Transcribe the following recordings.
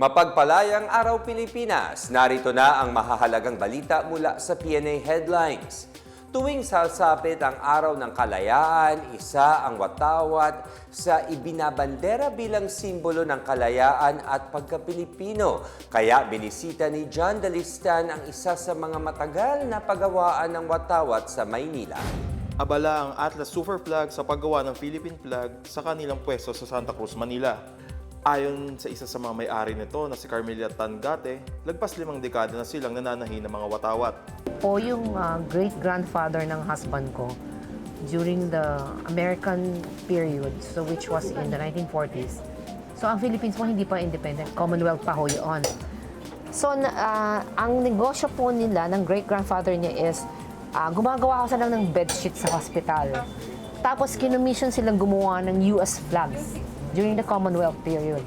Mapagpalayang Araw Pilipinas, narito na ang mahahalagang balita mula sa PNA Headlines. Tuwing sasapit ang Araw ng Kalayaan, isa ang watawat sa ibinabandera bilang simbolo ng kalayaan at pagka-Pilipino. Kaya binisita ni John Dalistan ang isa sa mga matagal na pagawaan ng watawat sa Maynila. Abala ang Atlas Super Flag sa paggawa ng Philippine flag sa kanilang pwesto sa Santa Cruz, Manila. Ayon sa isa sa mga may-ari nito na si Carmelia Tangate, lagpas limang dekada na silang nananahi ng mga watawat. po yung uh, great-grandfather ng husband ko during the American period, so which was in the 1940s. So ang Philippines po hindi pa independent, Commonwealth pa ho yun. So ah, ang negosyo po nila ng great-grandfather niya is ah, gumagawa ko sila ng bedsheet sa hospital. Tapos kinumission silang gumawa ng US flags during the Commonwealth period.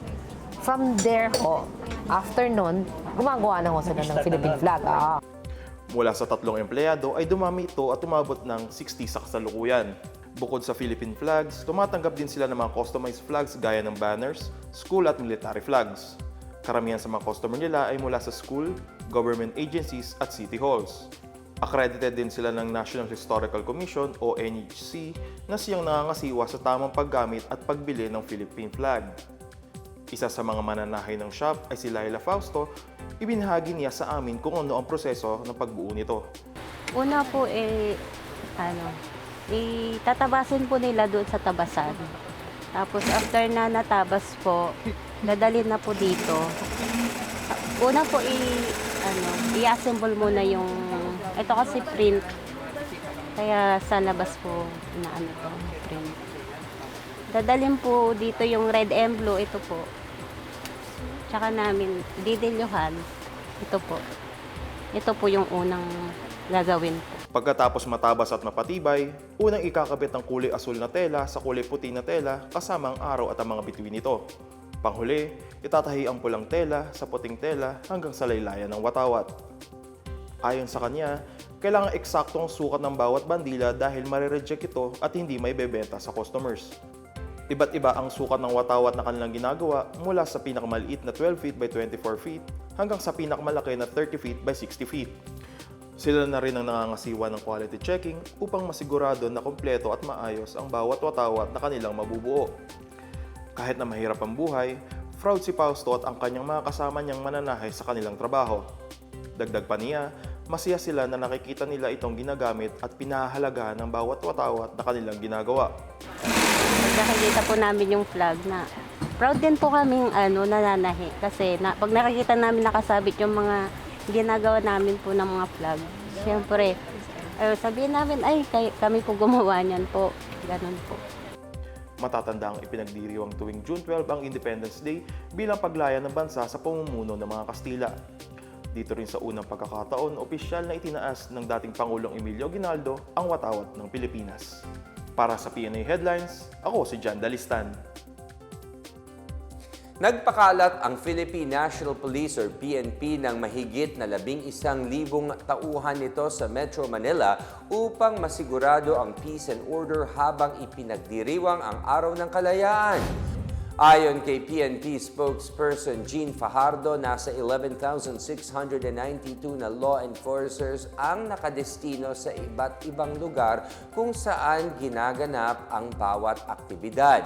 From there ho, after nun, gumagawa na ho sila ng Philippine flag. Ah. Mula sa tatlong empleyado ay dumami ito at umabot ng 60 sa kasalukuyan. Bukod sa Philippine flags, tumatanggap din sila ng mga customized flags gaya ng banners, school at military flags. Karamihan sa mga customer nila ay mula sa school, government agencies at city halls. Accredited din sila ng National Historical Commission o NHC na siyang nangangasiwa sa tamang paggamit at pagbili ng Philippine flag. Isa sa mga mananahay ng shop ay si Laila Fausto. Ibinahagi niya sa amin kung ano ang proseso ng pagbuo nito. Una po, eh, ano, itatabasin po nila doon sa tabasan. Tapos after na natabas po, dadalhin na po dito. Una po, i, ano, i-assemble muna yung, ito kasi print. Kaya sa labas po, na ano to, print. Dadalhin po dito yung red and blue, ito po. Tsaka namin, didilyuhan. Ito po. Ito po yung unang gagawin po. Pagkatapos matabas at mapatibay, unang ikakabit ang kulay asul na tela sa kulay puti na tela kasama ang araw at ang mga bituin nito. Panghuli, itatahi ang pulang tela sa puting tela hanggang sa laylayan ng watawat. Ayon sa kanya, kailangan eksaktong sukat ng bawat bandila dahil marireject ito at hindi may bebenta sa customers. Iba't iba ang sukat ng watawat na kanilang ginagawa mula sa pinakamaliit na 12 feet by 24 feet hanggang sa pinakamalaki na 30 feet by 60 feet. Sila na rin ang nangangasiwa ng quality checking upang masigurado na kompleto at maayos ang bawat watawat na kanilang mabubuo. Kahit na mahirap ang buhay, proud si Fausto at ang kanyang mga kasama niyang mananahay sa kanilang trabaho. Dagdag pa niya, masaya sila na nakikita nila itong ginagamit at pinahahalagahan ng bawat watawat na kanilang ginagawa. Nakikita po namin yung flag na proud din po kaming ano, nananahi. Kasi na, pag nakikita namin nakasabit yung mga ginagawa namin po ng mga flag, siyempre, eh, sabihin namin, ay, kay, kami po gumawa niyan po. Ganun po. Matatanda ang ipinagdiriwang tuwing June 12 ang Independence Day bilang paglaya ng bansa sa pamumuno ng mga Kastila. Dito rin sa unang pagkakataon, opisyal na itinaas ng dating Pangulong Emilio Aguinaldo ang watawat ng Pilipinas. Para sa PNA Headlines, ako si John Dalistan. Nagpakalat ang Philippine National Police or PNP ng mahigit na labing isang libong tauhan nito sa Metro Manila upang masigurado ang peace and order habang ipinagdiriwang ang Araw ng Kalayaan. Ayon kay PNP spokesperson Jean Fajardo, nasa 11,692 na law enforcers ang nakadestino sa iba't ibang lugar kung saan ginaganap ang bawat aktibidad.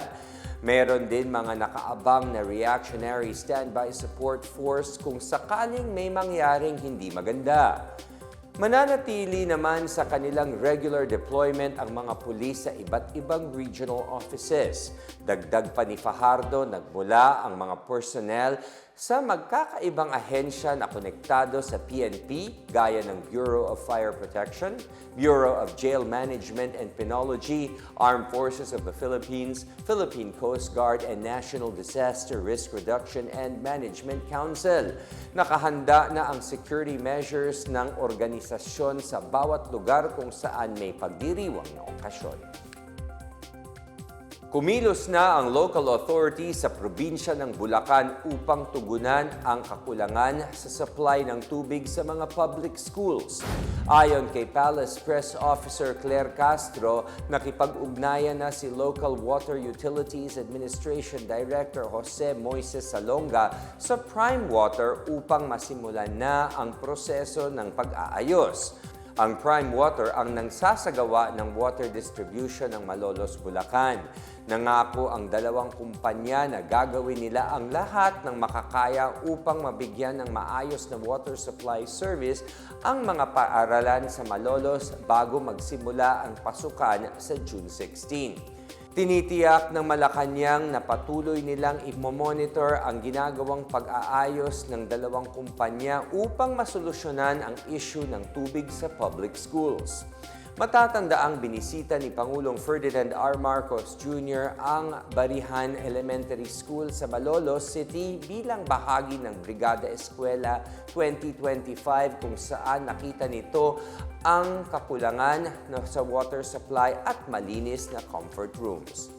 Meron din mga nakaabang na reactionary standby support force kung sakaling may mangyaring hindi maganda. Mananatili naman sa kanilang regular deployment ang mga pulis sa iba't ibang regional offices. Dagdag pa ni Fajardo, nagmula ang mga personnel sa magkakaibang ahensya na konektado sa PNP gaya ng Bureau of Fire Protection, Bureau of Jail Management and Penology, Armed Forces of the Philippines, Philippine Coast Guard, and National Disaster Risk Reduction and Management Council. Nakahanda na ang security measures ng organisasyon sa bawat lugar kung saan may pagdiriwang na okasyon. Kumilos na ang local authority sa probinsya ng Bulacan upang tugunan ang kakulangan sa supply ng tubig sa mga public schools. Ayon kay Palace Press Officer Claire Castro, nakipag-ugnayan na si Local Water Utilities Administration Director Jose Moises Salonga sa Prime Water upang masimulan na ang proseso ng pag-aayos. Ang Prime Water ang nagsasagawa ng water distribution ng Malolos, Bulacan. Nangako ang dalawang kumpanya na gagawin nila ang lahat ng makakaya upang mabigyan ng maayos na water supply service ang mga paaralan sa Malolos bago magsimula ang pasukan sa June 16. Tinitiyak ng Malacanang na patuloy nilang i-monitor ang ginagawang pag-aayos ng dalawang kumpanya upang masolusyonan ang issue ng tubig sa public schools. Matatanda ang binisita ni Pangulong Ferdinand R. Marcos Jr. ang Barihan Elementary School sa Malolos City bilang bahagi ng Brigada Eskwela 2025 kung saan nakita nito ang kakulangan sa water supply at malinis na comfort rooms.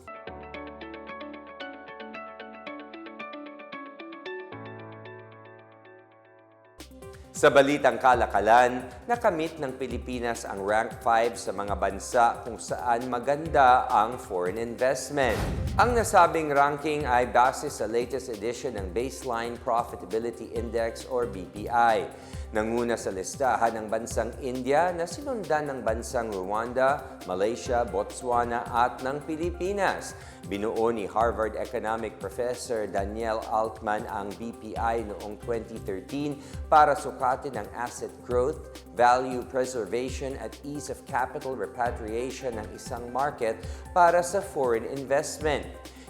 Sa balitang kalakalan, nakamit ng Pilipinas ang rank 5 sa mga bansa kung saan maganda ang foreign investment. Ang nasabing ranking ay base sa latest edition ng Baseline Profitability Index or BPI. Nanguna sa listahan ng bansang India na sinundan ng bansang Rwanda, Malaysia, Botswana at ng Pilipinas. Binuo ni Harvard Economic Professor Daniel Altman ang BPI noong 2013 para sukatin ang asset growth, value preservation at ease of capital repatriation ng isang market para sa foreign investment.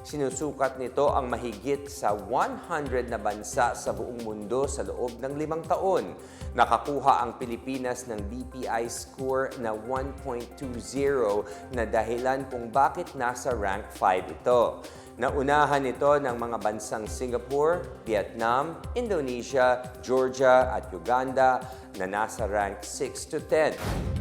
Sinusukat nito ang mahigit sa 100 na bansa sa buong mundo sa loob ng limang taon. Nakakuha ang Pilipinas ng BPI score na 1.20 na dahilan kung bakit nasa rank 5 ito. Naunahan ito ng mga bansang Singapore, Vietnam, Indonesia, Georgia at Uganda na nasa rank 6 to 10.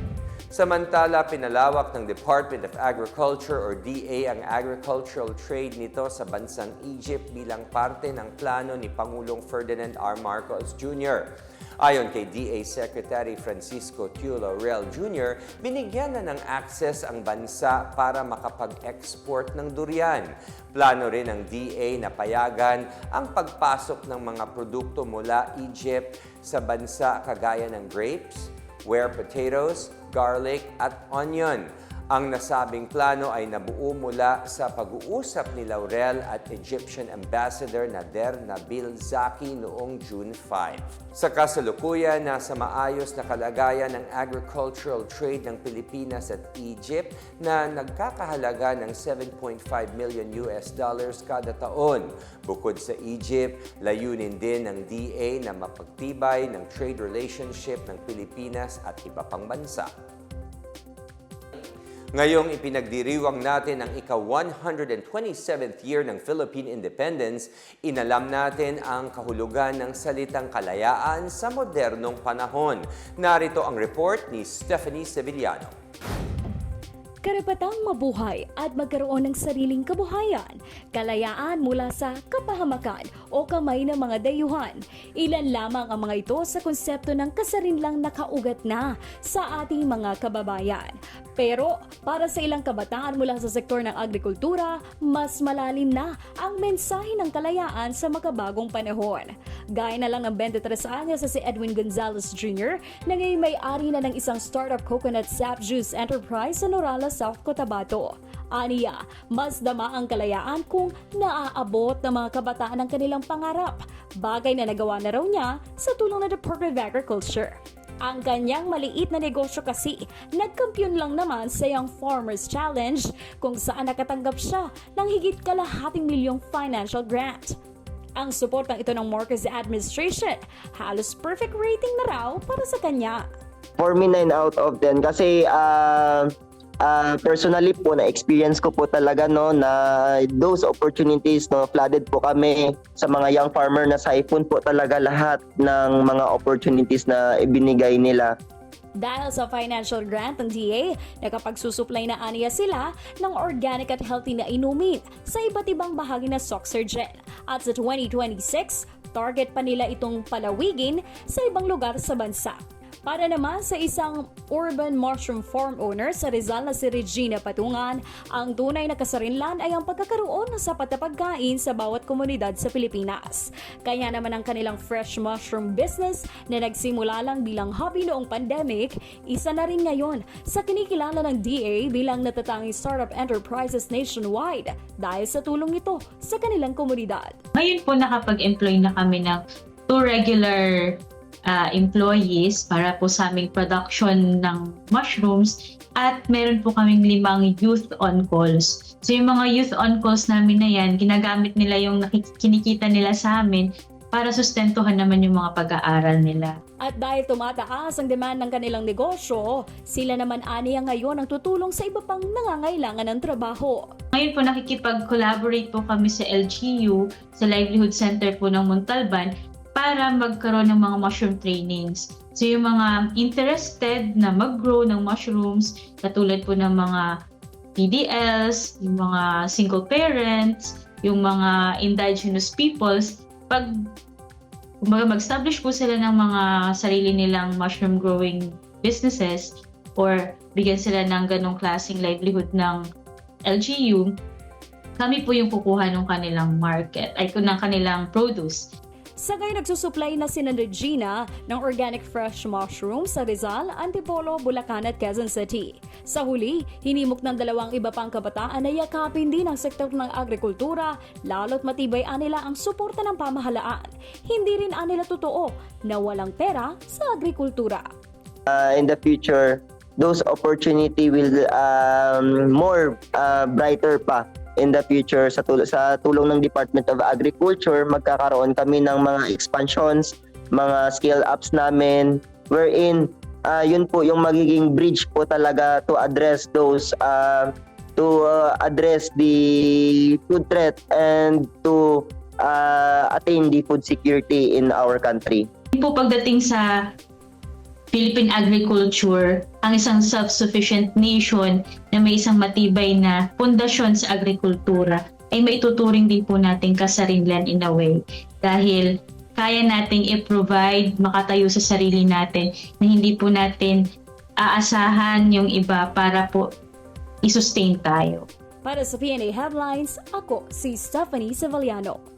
Samantala, pinalawak ng Department of Agriculture or DA ang agricultural trade nito sa bansang Egypt bilang parte ng plano ni Pangulong Ferdinand R. Marcos Jr. Ayon kay DA Secretary Francisco Q. Laurel Jr., binigyan na ng access ang bansa para makapag-export ng durian. Plano rin ng DA na payagan ang pagpasok ng mga produkto mula Egypt sa bansa kagaya ng grapes, where potatoes, garlic at onion. Ang nasabing plano ay nabuo mula sa pag-uusap ni Laurel at Egyptian Ambassador Nader Nabil Zaki noong June 5. Sa kasalukuyan, nasa maayos na kalagayan ng agricultural trade ng Pilipinas at Egypt na nagkakahalaga ng 7.5 million US dollars kada taon. Bukod sa Egypt, layunin din ng DA na mapagtibay ng trade relationship ng Pilipinas at iba pang bansa. Ngayong ipinagdiriwang natin ang ika-127th year ng Philippine Independence, inalam natin ang kahulugan ng salitang kalayaan sa modernong panahon. Narito ang report ni Stephanie Sevillano. Karapatang mabuhay at magkaroon ng sariling kabuhayan, kalayaan mula sa kapahamakan o kamay ng mga dayuhan. Ilan lamang ang mga ito sa konsepto ng kasarinlang nakaugat na sa ating mga kababayan. Pero para sa ilang kabataan mula sa sektor ng agrikultura, mas malalim na ang mensahe ng kalayaan sa makabagong panahon. Gaya na lang ng 23 anyos sa si Edwin Gonzalez Jr. na ngayon may-ari na ng isang startup coconut sap juice enterprise sa Norala, South Cotabato. Aniya, mas dama ang kalayaan kung naaabot ng mga kabataan ang kanilang pangarap, bagay na nagawa na raw niya sa tulong ng Department of Agriculture. Ang kanyang maliit na negosyo kasi, nagkampiyon lang naman sa Young Farmers Challenge kung saan nakatanggap siya ng higit kalahating milyong financial grant. Ang suportang ito ng Marcos administration, halos perfect rating na raw para sa kanya. For me, 9 out of 10. Kasi ah, ah, personally po, na-experience ko po talaga no, na those opportunities, no, flooded po kami sa mga young farmer na siphon po talaga lahat ng mga opportunities na ibinigay nila. Dahil sa financial grant ng DA, nakapagsusupply na aniya sila ng organic at healthy na inumin sa iba't ibang bahagi ng Soxergen. At sa 2026, target pa nila itong palawigin sa ibang lugar sa bansa. Para naman sa isang urban mushroom farm owner sa Rizal na si Regina Patungan, ang tunay na kasarinlan ay ang pagkakaroon ng sapat na pagkain sa bawat komunidad sa Pilipinas. Kaya naman ang kanilang fresh mushroom business na nagsimula lang bilang hobby noong pandemic, isa na rin ngayon sa kinikilala ng DA bilang natatanging startup enterprises nationwide dahil sa tulong ito sa kanilang komunidad. Ngayon po nakapag-employ na kami ng two regular ah, employees para po sa aming production ng mushrooms at meron po kaming limang youth on calls. So yung mga youth on calls namin na yan, ginagamit nila yung kinikita nila sa amin para sustentuhan naman yung mga pag-aaral nila. At dahil tumataas ang demand ng kanilang negosyo, sila naman aniya ngayon ang tutulong sa iba pang nangangailangan ng trabaho. Ngayon po nakikipag-collaborate po kami sa LGU, sa Livelihood Center po ng Montalban, para magkaroon ng mga mushroom trainings. So yung mga interested na mag-grow ng mushrooms, katulad po ng mga PDLs, yung mga single parents, yung mga indigenous peoples, pag mag-establish po sila ng mga sarili nilang mushroom growing businesses or bigyan sila ng ganong klaseng livelihood ng LGU, kami po yung kukuha ng kanilang market, ay ng kanilang produce. Sagay nagsusupply na si Regina ng organic fresh mushrooms sa Rizal, Antipolo, Bulacan at Quezon City. Sa huli, hinimok ng dalawang iba pang kabataan na yakapin din ang sektor ng agrikultura, lalo't matibay anila ang suporta ng pamahalaan. Hindi rin anila totoo na walang pera sa agrikultura. uh, in the future, those opportunity will um, more uh, brighter pa in the future sa tul- sa tulong ng Department of Agriculture magkakaroon kami ng mga expansions mga scale ups namin wherein uh, yun po yung magiging bridge po talaga to address those uh, to uh, address the food threat and to uh, attain the food security in our country. Po pagdating sa Philippine agriculture, ang isang self-sufficient nation na may isang matibay na pundasyon sa agrikultura ay maituturing din po natin kasarinlan in a way dahil kaya nating i-provide, makatayo sa sarili natin na hindi po natin aasahan yung iba para po i-sustain tayo. Para sa PNA Headlines, ako si Stephanie Sevillano.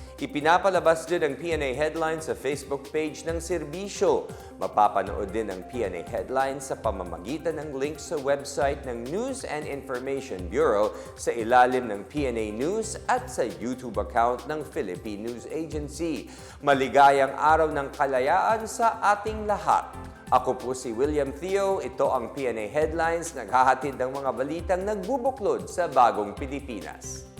Ipinapalabas din ang PNA Headlines sa Facebook page ng serbisyo. Mapapanood din ang PNA Headlines sa pamamagitan ng link sa website ng News and Information Bureau sa ilalim ng PNA News at sa YouTube account ng Philippine News Agency. Maligayang araw ng kalayaan sa ating lahat. Ako po si William Theo. Ito ang PNA Headlines, naghahatid ng mga balitang nagbubuklod sa bagong Pilipinas.